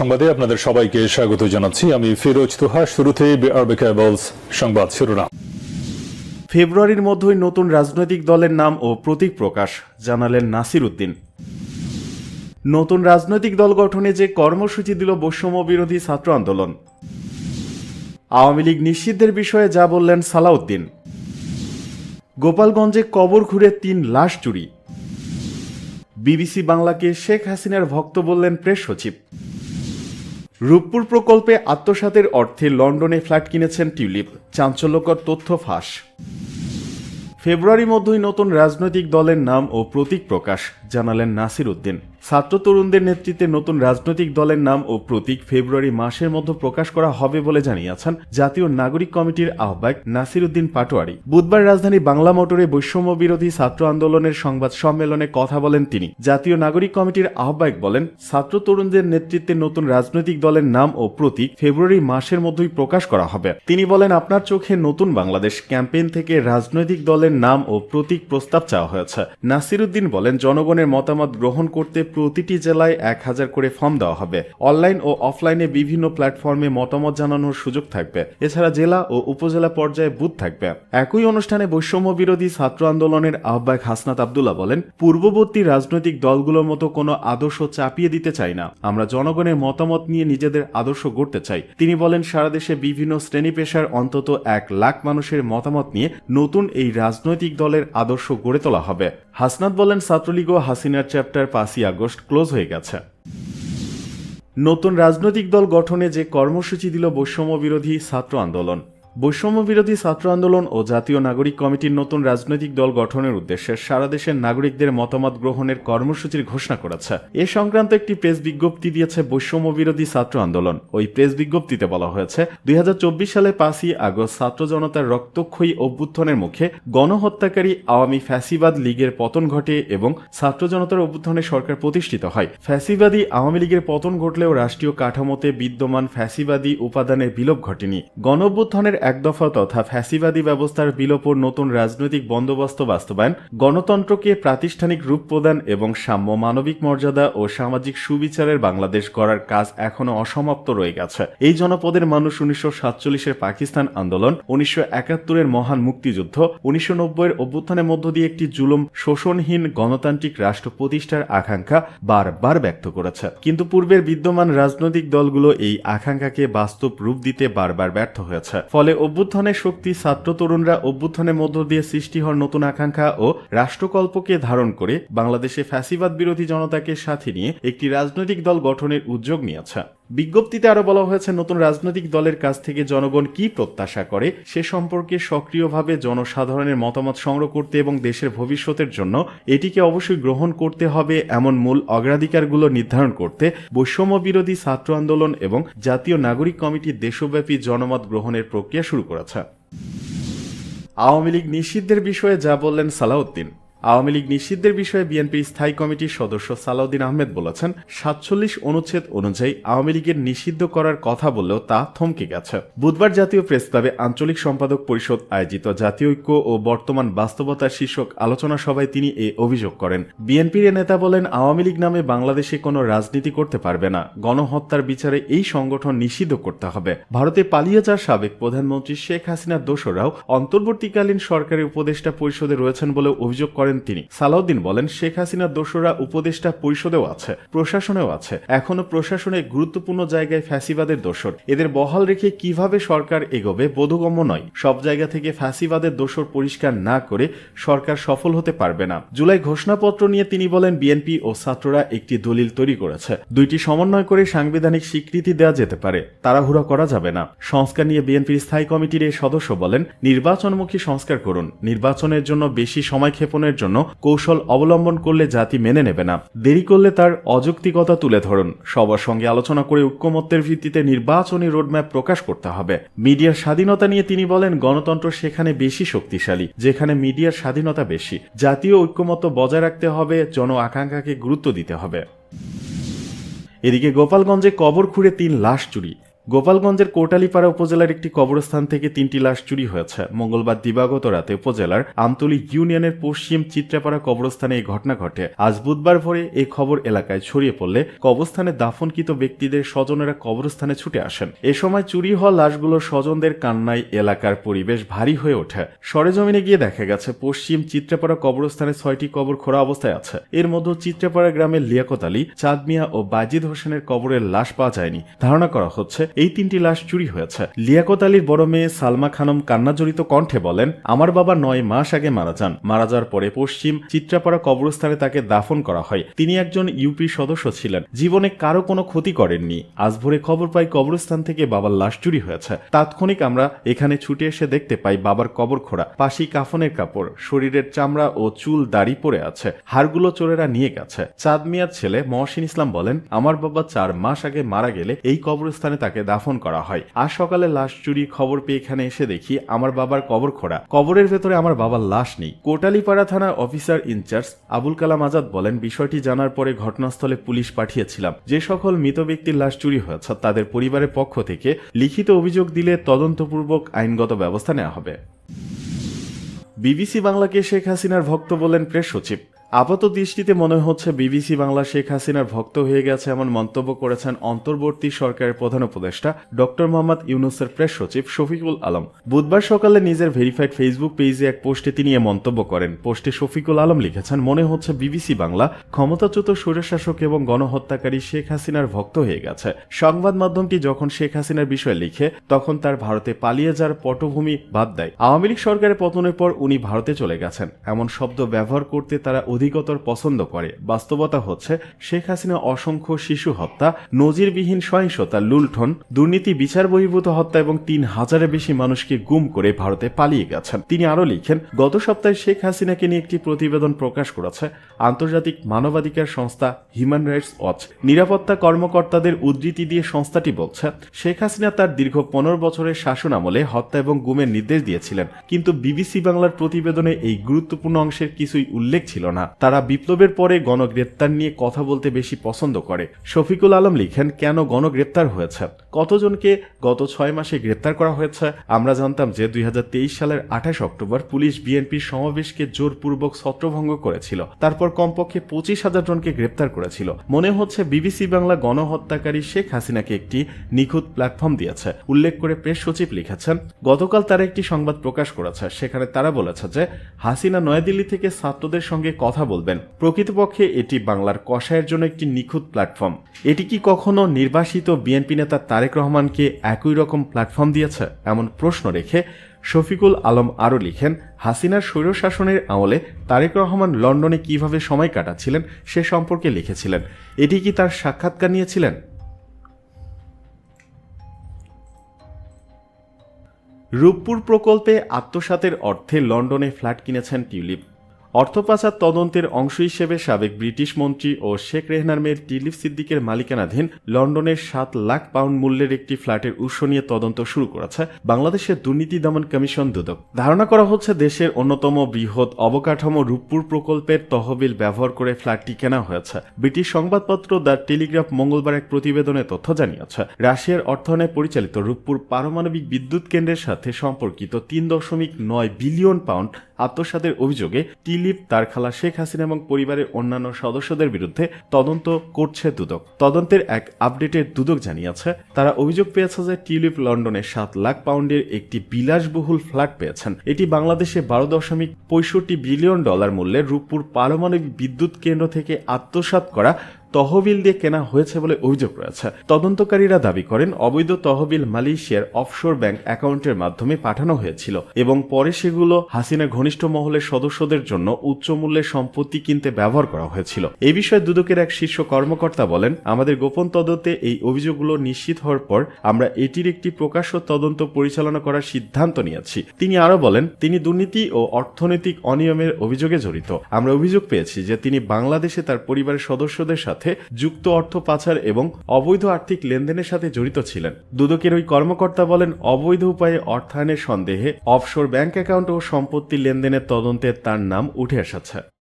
সংবাদে আপনাদের সবাইকে স্বাগত জানাচ্ছি। আমি ফিরোজ তুহা শুরুতে সংবাদ শিরোনাম। ফেব্রুয়ারির মধ্যেই নতুন রাজনৈতিক দলের নাম ও প্রতীক প্রকাশ, জানালেন নাসির উদ্দিন। নতুন রাজনৈতিক দল গঠনে যে কর্মসূচি দিল বৈষম্য বিরোধী ছাত্র আন্দোলন। আওয়ামী লীগ নিষিদ্ধের বিষয়ে যা বললেন সালাউদ্দিন। গোপালগঞ্জে কবর ঘুরে তিন লাশ চুরি। বিবিসি বাংলাকে শেখ হাসিনার ভক্ত বললেন প্রেস সচিব। রূপপুর প্রকল্পে আত্মসাতের অর্থে লন্ডনে ফ্ল্যাট কিনেছেন টিউলিপ। চাঞ্চল্যকর তথ্য ফাঁস। ফেব্রুয়ারি মধ্যেই নতুন রাজনৈতিক দলের নাম ও প্রতীক প্রকাশ। জানালেন নাসির উদ্দিন। ছাত্র তরুণদের নেতৃত্বে নতুন রাজনৈতিক দলের নাম ও প্রতীক ফেব্রুয়ারি মাসের মধ্যে প্রকাশ করা হবে বলে জানিয়েছেন জাতীয় নাগরিক কমিটির আহ্বায়ক নাসির উদ্দিন পাটোয়ারি। বুধবার রাজধানী বাংলা মোটরে বৈষম্য বিরোধী ছাত্র আন্দোলনের সংবাদ সম্মেলনে কথা বলেন তিনি। জাতীয় নাগরিক কমিটির আহ্বায়ক বলেন, ছাত্র তরুণদের নেতৃত্বে নতুন রাজনৈতিক দলের নাম ও প্রতীক ফেব্রুয়ারি মাসের মধ্যেই প্রকাশ করা হবে। তিনি বলেন, আপনার চোখে নতুন বাংলাদেশ ক্যাম্পেইন থেকে রাজনৈতিক দলের নাম ও প্রতীক প্রস্তাব চাওয়া হয়েছে। নাসির উদ্দিন বলেন, জনগণের মতামত গ্রহণ করতে প্রতিটি জেলায় এক হাজার করে ফর্ম দেওয়া হবে। অনলাইন ও অফলাইনে বিভিন্ন প্ল্যাটফর্মে মতামত জানানোর সুযোগ থাকবে। এছাড়া জেলা ও উপজেলা পর্যায়ে বুথ থাকবে। একই অনুষ্ঠানে বৈষম্য বিরোধী ছাত্র আন্দোলনের আহ্বায়ক হাসনাত আবদুল্লাহ বলেন, পূর্ববর্তী রাজনৈতিক দলগুলোর মতো কোনো আদর্শ চাপিয়ে দিতে চাই না। আমরা জনগণের মতামত নিয়ে নিজেদের আদর্শ গড়তে চাই। তিনি বলেন, সারা দেশে বিভিন্ন শ্রেণি পেশার অন্তত এক লাখ মানুষের মতামত নিয়ে নতুন এই রাজনৈতিক দলের আদর্শ গড়ে তোলা হবে। হাসনাত বলেন, ছাত্রলীগ ও হাসিনার চ্যাপ্টার পাঁচই আগস্ট ক্লোজ হয়ে গেছে। নতুন রাজনৈতিক দল গঠনে যে কর্মসূচি দিল বৈষম্য বিরোধী ছাত্র আন্দোলন। বৈষম্য বিরোধী ছাত্র আন্দোলন ও জাতীয় নাগরিক কমিটির নতুন রাজনৈতিক দল গঠনের উদ্দেশ্যে সারা দেশের নাগরিকদের মতামত গ্রহণের কর্মসূচির ঘোষণা করেছে। এ সংক্রান্ত একটি প্রেস বিজ্ঞপ্তি দিয়েছে বৈষম্য বিরোধী ছাত্র আন্দোলন। ওই প্রেস বিজ্ঞপ্তিতে বলা হয়েছে, দুই হাজার চব্বিশ সালে পাঁচই আগস্ট ছাত্র জনতার রক্তক্ষয়ী অভ্যুত্থানের মুখে গণহত্যাকারী আওয়ামী ফ্যাসিবাদ লীগের পতন ঘটে এবং ছাত্র জনতার অভ্যুত্থানে সরকার প্রতিষ্ঠিত হয়। ফ্যাসিবাদী আওয়ামী লীগের পতন ঘটলেও রাষ্ট্রীয় কাঠামোতে বিদ্যমান ফ্যাসিবাদী উপাদানের বিলোপ ঘটেনি। গণ অভ্যুত্থানের এক দফা তথা ফ্যাসিবাদী ব্যবস্থার বিলোপর নতুন রাজনৈতিক বন্দোবস্ত বাস্তবায়ন, গণতন্ত্রকে প্রাতিষ্ঠানিক রূপ প্রদান এবং সাম্য মানবিক মর্যাদা ও সামাজিক সুবিচারের বাংলাদেশ গড়ার কাজ এখনও অসমাপ্ত রয়ে গেছে। এই জনপদের মানুষ উনিশশো সাতচল্লিশের পাকিস্তান আন্দোলন, উনিশশো একাত্তরের মহান মুক্তিযুদ্ধ, উনিশশো নব্বইয়ের অভ্যুত্থানের মধ্য দিয়ে একটি জুলুম, শোষণহীন গণতান্ত্রিক রাষ্ট্র প্রতিষ্ঠার আকাঙ্ক্ষা বারবার ব্যক্ত করেছে। কিন্তু পূর্বের বিদ্যমান রাজনৈতিক দলগুলো এই আকাঙ্ক্ষাকে বাস্তব রূপ দিতে বারবার ব্যর্থ হয়েছে। ফলে অভ্যুত্থানের শক্তি, ছাত্র তরুণরা অভ্যুত্থানের মধ্য দিয়ে সৃষ্টি হওয়ার নতুন আকাঙ্ক্ষা ও রাষ্ট্রকল্পকে ধারণ করে বাংলাদেশে ফ্যাসিবাদ বিরোধী জনতাকে সাথে নিয়ে একটি রাজনৈতিক দল গঠনের উদ্যোগ নিয়েছে। বিজ্ঞপ্তিতে আরও বলা হয়েছে, নতুন রাজনৈতিক দলের কাছ থেকে জনগণ কি প্রত্যাশা করে সে সম্পর্কে সক্রিয়ভাবে জনসাধারণের মতামত সংগ্রহ করতে এবং দেশের ভবিষ্যতের জন্য এটিকে অবশ্যই গ্রহণ করতে হবে এমন মূল অগ্রাধিকারগুলো নির্ধারণ করতে বৈষম্য বিরোধী ছাত্র আন্দোলন এবং জাতীয় নাগরিক কমিটি দেশব্যাপী জনমত গ্রহণের প্রক্রিয়া শুরু করেছে। আওয়ামী লীগ নিষিদ্ধের বিষয়ে যা বললেন সালাউদ্দিন। আওয়ামী লীগ নিষিদ্ধের বিষয়ে বিএনপির স্থায়ী কমিটির সদস্য সালাউদ্দিন আহমেদ বলেছেন, সাতচল্লিশ অনুচ্ছেদ অনুযায়ী আওয়ামী লীগের নিষিদ্ধ করার কথা বললেও তা থমকে গেছে। বুধবার জাতীয় প্রেস ক্লাবে আঞ্চলিক সম্পাদক পরিষদ আয়োজিত জাতীয় ঐক্য ও বর্তমান বাস্তবতার শীর্ষক আলোচনা সভায় তিনি এ অভিযোগ করেন। বিএনপির নেতা বলেন, আওয়ামী লীগ নামে বাংলাদেশে কোনো রাজনীতি করতে পারবে না। গণহত্যার বিচারে এই সংগঠন নিষিদ্ধ করতে হবে। ভারতে পালিয়ে যাওয়া সাবেক প্রধানমন্ত্রী শেখ হাসিনার দোসররাও অন্তর্বর্তীকালীন সরকারের উপদেষ্টা পরিষদে রয়েছেন বলে অভিযোগ করেন তিনি। সালাউদ্দিন বলেন, শেখ হাসিনার দোসররা উপদেষ্টা পরিষদেও আছে, প্রশাসনেও আছে। এখনও প্রশাসনে গুরুত্বপূর্ণ জায়গায় ফ্যাসিবাদের দোসর। এদের বহাল রেখে কীভাবে সরকার এগোবে বোধগম্য নয়। সব জায়গা থেকে ফ্যাসিবাদের দোসর পরিষ্কার না করে সরকার সফল হতে পারবে না। জুলাই ঘোষণাপত্র নিয়ে তিনি বলেন, বিএনপি ও ছাত্ররা একটি দলিল তৈরি করেছে। দুইটি সমন্বয় করে সাংবিধানিক স্বীকৃতি দেওয়া যেতে পারে। তাড়াহুড়া করা যাবে না। সংস্কার নিয়ে বিএনপির স্থায়ী কমিটির এই সদস্য বলেন, নির্বাচনমুখী সংস্কার করুন। নির্বাচনের জন্য বেশি সময় ক্ষেপণের জন্য কৌশল অবলম্বন করলে জাতি মেনে নেবে না। দেরি করলে তার অযৌক্তিকতা তুলে ধরুন। সবার সঙ্গে আলোচনা করে ঐক্যমত্যের ভিত্তিতে নির্বাচনী রোডম্যাপ প্রকাশ করতে হবে। মিডিয়ার স্বাধীনতা নিয়ে তিনি বলেন, গণতন্ত্র সেখানে বেশি শক্তিশালী, যেখানে মিডিয়ার স্বাধীনতা বেশি। জাতীয় ঐক্যমত্য বজায় রাখতে হবে, জন আকাঙ্ক্ষাকে গুরুত্ব দিতে হবে। এদিকে গোপালগঞ্জে কবর খুঁড়ে তিন লাশ চুরি। গোপালগঞ্জের কোটালীপাড়া উপজেলার একটি কবরস্থান থেকে তিনটি লাশ চুরি হয়েছে। মঙ্গলবার দিবাগত রাতে উপজেলার আমতলী ইউনিয়নের পশ্চিম চিত্রাপাড়া কবরস্থানে এই ঘটনা ঘটে। আজ বুধবার ভোরে এই খবর এলাকায় ছড়িয়ে পড়লে কবরস্থানে দাফনকৃত ব্যক্তিদের স্বজনেরা কবরস্থানে ছুটে আসেন। এ সময় চুরি হওয়া লাশগুলো স্বজনদের কান্নায় এলাকার পরিবেশ ভারী হয়ে ওঠে। সরেজমিনে গিয়ে দেখা গেছে, পশ্চিম চিত্রাপাড়া কবরস্থানে ছয়টি কবর খোলা অবস্থায় আছে। এর মধ্যে চিত্রাপাড়া গ্রামের লিয়াকত আলী চাঁদ মিয়া ও বাজিদ হোসেনের কবরের লাশ পাওয়া যায়নি। ধারণা করা হচ্ছে এই তিনটি লাশ চুরি হয়েছে। লিয়াকত আলীর বড় মেয়ে সালমা খানম কান্নাজড়িত কণ্ঠে বলেন, আমার বাবা নয় মাস আগে মারা যান। মারা যাওয়ার পরে পশ্চিম চিত্রাপাড়া কবরস্থানে তাকে দাফন করা হয়। তিনি একজন ইউপি সদস্য ছিলেন। জীবনে কারও কোনো ক্ষতি করেননি। আজ ভোরে খবর পাই কবরস্থান থেকে বাবার লাশ চুরি হয়েছে। তাৎক্ষণিক আমরা এখানে ছুটে এসে দেখতে পাই বাবার কবর খোড়া। পাশি কাফনের কাপড়, শরীরের চামড়া ও চুল দাড়ি পড়ে আছে। হাড়গুলো চোরেরা নিয়ে গেছে। চাঁদ মিয়ার ছেলে মহসিন ইসলাম বলেন, আমার বাবা চার মাস আগে মারা গেলে এই কবরস্থানে তাকে দাফন করা হয়। আজ সকালে লাশ চুরি খবর পেয়ে এখানে এসে দেখি আমার বাবার কবর খোড়া। কবরের ভেতরে আমার বাবার লাশ নেই। কোটালিপাড়া থানার অফিসার ইনচার্জ আবুল কালাম আজাদ বলেন, বিষয়টি জানার পরে ঘটনাস্থলে পুলিশ পাঠিয়েছিলাম। যে সকল মৃত ব্যক্তির লাশ চুরি হয়েছে, তাদের পরিবারের পক্ষ থেকে লিখিত অভিযোগ দিলে তদন্তপূর্বক আইনগত ব্যবস্থা নেওয়া হবে। বিবিসি বাংলাকে শেখ হাসিনার ভক্ত বলেন, প্রেস সচিব। আপাত দৃষ্টিতে মনে হচ্ছে বিবিসি বাংলা শেখ হাসিনার ভক্ত হয়ে গেছে এমন মন্তব্য করেছেন অন্তর্বর্তী সরকারের প্রধান উপদেষ্টা ডক্টর মোহাম্মদ ইউনুসের প্রেস সচিব শফিকুল আলম। বুধবার সকালে নিজের ভেরিফাইড ফেসবুক পেজে এক পোস্টে তিনি এ মন্তব্য করেন। পোস্টে শফিকুল আলম লিখেছেন, মনে হচ্ছে বিবিসি বাংলা ক্ষমতাচ্যুত স্বৈরশাসক এবং গণহত্যাকারী শেখ হাসিনার ভক্ত হয়ে গেছে। সংবাদ মাধ্যমটি যখন শেখ হাসিনার বিষয়ে লিখে, তখন তার ভারতে পালিয়ে যাওয়ার পটভূমি বাদ দেয়। আওয়ামী লীগ সরকারের পতনের পর উনি ভারতে চলে গেছেন। এমন শব্দ ব্যবহার করতে তারা অধিকতর পছন্দ করে। বাস্তবতা হচ্ছে, শেখ হাসিনা অসংখ্য শিশু হত্যা, নজিরবিহীন সহিংসতা, লুণ্ঠন, দুর্নীতি, বিচার বহির্ভূত হত্যা এবং তিন হাজারের বেশি মানুষকে গুম করে ভারতে পালিয়ে গেছেন। তিনি আরও লিখেন, গত সপ্তাহে শেখ হাসিনাকে নিয়ে একটি প্রতিবেদন প্রকাশ করেছে আন্তর্জাতিক মানবাধিকার সংস্থা হিউম্যান রাইটস ওয়াচ। নিরাপত্তা কর্মকর্তাদের উদ্ধৃতি দিয়ে সংস্থাটি বলছে, শেখ হাসিনা তার দীর্ঘ পনেরো বছরের শাসন আমলে হত্যা এবং গুমের নির্দেশ দিয়েছিলেন, কিন্তু বিবিসি বাংলার প্রতিবেদনে এই গুরুত্বপূর্ণ অংশের কিছুই উল্লেখ ছিল না। তারা বিপ্লবের পরে গণগ্রেপ্তার নিয়ে কথা বলতে বেশি পছন্দ করে। শফিকুল আলম লিখেন, কেন গণগ্রেপ্তার হয়েছে? কতজনকে গত ছয় মাসে গ্রেপ্তার করা হয়েছে? আমরা জানতাম যে দুই হাজার তেইশ সালের আঠাশ অক্টোবর পুলিশ বিএনপির সমাবেশকে জোরপূর্বক ছত্রভঙ্গ করেছিল। তারপর কমপক্ষে পঁচিশ হাজার জনকে গ্রেপ্তার করেছিল। মনে হচ্ছে বিবিসি বাংলা গণহত্যাকারী শেখ হাসিনাকে একটি নিখুঁত প্ল্যাটফর্ম দিয়েছে। উল্লেখ করে প্রেস সচিব লিখেছেন, গতকাল তারা একটি সংবাদ প্রকাশ করেছে। সেখানে তারা বলেছে যে হাসিনা নয়াদিল্লি থেকে ছাত্রদের সঙ্গে কথা বলবেন। প্রকৃতপক্ষে এটি বাংলার কষায়ের জন্য একটি নিখুঁত প্ল্যাটফর্ম এটি কি কখনো নির্বাসিত বিএনপি নেতা তারেক রহমানকে একই রকম প্ল্যাটফর্ম দিয়েছে? এমন প্রশ্ন রেখে শফিকুল আলম আরও লিখেন, হাসিনার স্বৈরশাসনের আমলে তারেক রহমান লন্ডনে কীভাবে সময় কাটাচ্ছিলেন সে সম্পর্কে লিখেছিলেন। এটি কি তার সাক্ষাৎকার নিয়েছিলেন? রূপপুর প্রকল্পে আত্মসাতের অর্থে লন্ডনে ফ্ল্যাট কিনেছেন টিউলিপ। অর্থ পাচার তদন্তের অংশ হিসেবে সাবেক ব্রিটিশ মন্ত্রী ও শেখ রেহনার মেয়ের টিলিপ সিদ্দিকের মালিকানাধীন লন্ডনের সাত লাখ পাউন্ড মূল্যের একটি ফ্ল্যাটের উৎস নিয়ে তদন্ত শুরু করেছে বাংলাদেশের দুর্নীতি দমন কমিশন দুদক। ধারণা করা হচ্ছে দেশের অন্যতম বৃহৎ অবকাঠামো রূপপুর প্রকল্পের তহবিল ব্যবহার করে ফ্ল্যাটটি কেনা হয়েছে। ব্রিটিশ সংবাদপত্র দ্য টেলিগ্রাফ মঙ্গলবার এক প্রতিবেদনে তথ্য জানিয়েছে। রাশিয়ার অর্থায়নে পরিচালিত রূপপুর পারমাণবিক বিদ্যুৎ কেন্দ্রের সাথে সম্পর্কিত তিন দশমিক নয় বিলিয়ন পাউন্ড আত্মসাতের অভিযোগে টিলিপ তার খালা শেখ হাসিনা এবং পরিবারের অন্যান্য সদস্যদের বিরুদ্ধে তদন্ত করছে দুদক। তদন্তের এক আপডেটে দুদক জানিয়েছে, তারা অভিযোগ পেয়েছে যে টিলিপ লন্ডনে সাত লাখ পাউন্ডের একটি বিলাসবহুল ফ্ল্যাট পেয়েছেন। এটি বাংলাদেশে বারো দশমিক পঁয়ষট্টি বিলিয়ন ডলার মূল্যের রূপপুর পারমাণবিক বিদ্যুৎ কেন্দ্র থেকে আত্মসাৎ করা তহবিল দিয়ে কেনা হয়েছে বলে অভিযোগ রয়েছে। তদন্তকারীরা দাবি করেন, অবৈধ তহবিল মালয়েশিয়ার অফশোর ব্যাংক অ্যাকাউন্টের মাধ্যমে পাঠানো হয়েছিল এবং পরে সেগুলো হাসিনা ঘনিষ্ঠ মহলের সদস্যদের জন্য উচ্চ মূল্যের সম্পত্তি কিনতে ব্যবহার করা হয়েছিল। এ বিষয়ে দুদকের এক শীর্ষ কর্মকর্তা বলেন, আমাদের গোপন তদন্তে এই অভিযোগগুলো নিশ্চিত হওয়ার পর আমরা এটির একটি প্রকাশ্য তদন্ত পরিচালনা করার সিদ্ধান্ত নিয়েছি। তিনি আরও বলেন, তিনি দুর্নীতি ও অর্থনৈতিক অনিয়মের অভিযোগে জড়িত। আমরা অভিযোগ পেয়েছি যে তিনি বাংলাদেশে তার পরিবারের সদস্যদের সাথে যুক্ত অর্থ পাচার এবং অবৈধ আর্থিক লেনদেনের সাথে জড়িত ছিলেন। দুদকের ওই কর্মকর্তা বলেন, অবৈধ উপায়ে অর্থায়নের সন্দেহে অফশোর ব্যাংক অ্যাকাউন্ট ও সম্পত্তি লেনদেনের তদন্তে তার নাম উঠে এসেছে।